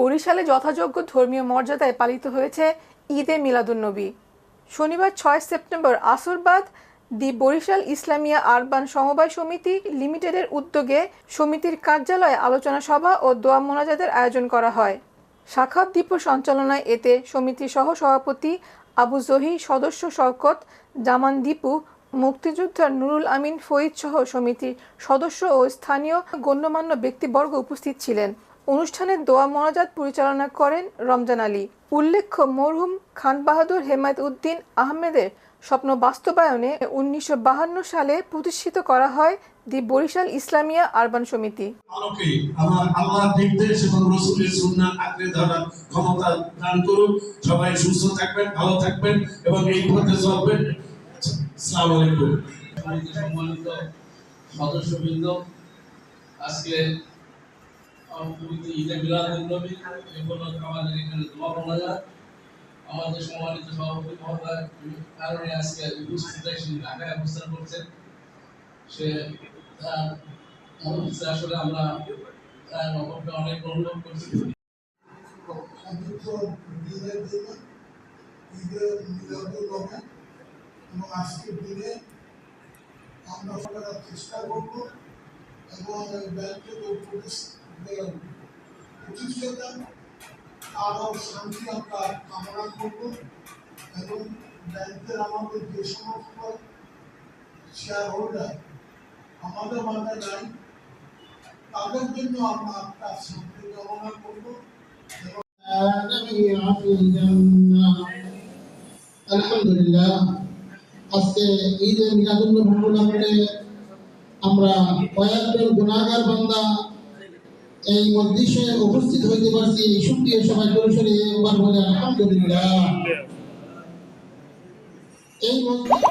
বরিশালে যথাযোগ্য ধর্মীয় মর্যাদায় পালিত হয়েছে ঈদে মিলাদুন্নবী। শনিবার ছয় সেপ্টেম্বর আসরবাদ দি বরিশাল ইসলামিয়া আরবান সমবায় সমিতি লিমিটেডের উদ্যোগে সমিতির কার্যালয়ে আলোচনা সভা ও দোয়া মোনাজাতের আয়োজন করা হয়। শাখাত দীপ সঞ্চালনায় এতে সমিতির সহ সভাপতি আবু জহি সদস্য শওকত, জামান দীপু, মুক্তিযোদ্ধা নুরুল আমিন ফরিদ সহ সমিতির সদস্য ও স্থানীয় গণ্যমান্য ব্যক্তিবর্গ উপস্থিত ছিলেন। অনুষ্ঠানে দোয়া মোনাজাত পরিচালনা করেন রমজান আলী। উল্লেখ্য মরহুম খান বাহাদুর হেমায়ত উদ্দিন আহমেদের স্বপ্ন বাস্তবায়নে উনিশশো বাহান্ন সালে প্রতিষ্ঠিত করা হয় দি বরিশাল ইসলামিয়া আরবান সমিতি। আমার আল্লাহর নির্দেশ এবং রসুলের সুন্নাহ আঁকড়ে ধরার ক্ষমতা দান করুন। সবাই সুস্থ থাকবেন ভালো থাকবেন এবং এই পথে চলবেন। আসসালামু আলাইকুম। সম্মানিত সদস্যবৃন্দ আজকে আমাদের এখানে দোয়া আমাদের সম্মানিত সভাপতি আজকে উপস্থিত এসে ঢাকায় করছেন সে তার আসলে আমরা অনেক অনুভব করছি এবং আজকের দিনে আমরা চেষ্টা করব এবং ব্যাংকের দেবেন প্রতিষ্ঠাতা, আরও শান্তি আপনার কামনা করব এবং ব্যাংকের আমাদের যে সমস্ত শেয়ার হোল্ডার আমাদের মাঠে নাই, তাদের জন্য আমরা আপনার শান্তি কামনা করব। আলহামদুলিল্লাহ, আজকে ঈদে মিলাদুল্লাহ আমরা কয়েকজন গুণাগার বান্দা এই মধ্যে উপস্থিত হইতে পারছি এই সুক্রিয়া সবাই পরিসরে একবার বলে আলহামদুলিল্লাহ এই মসজিদ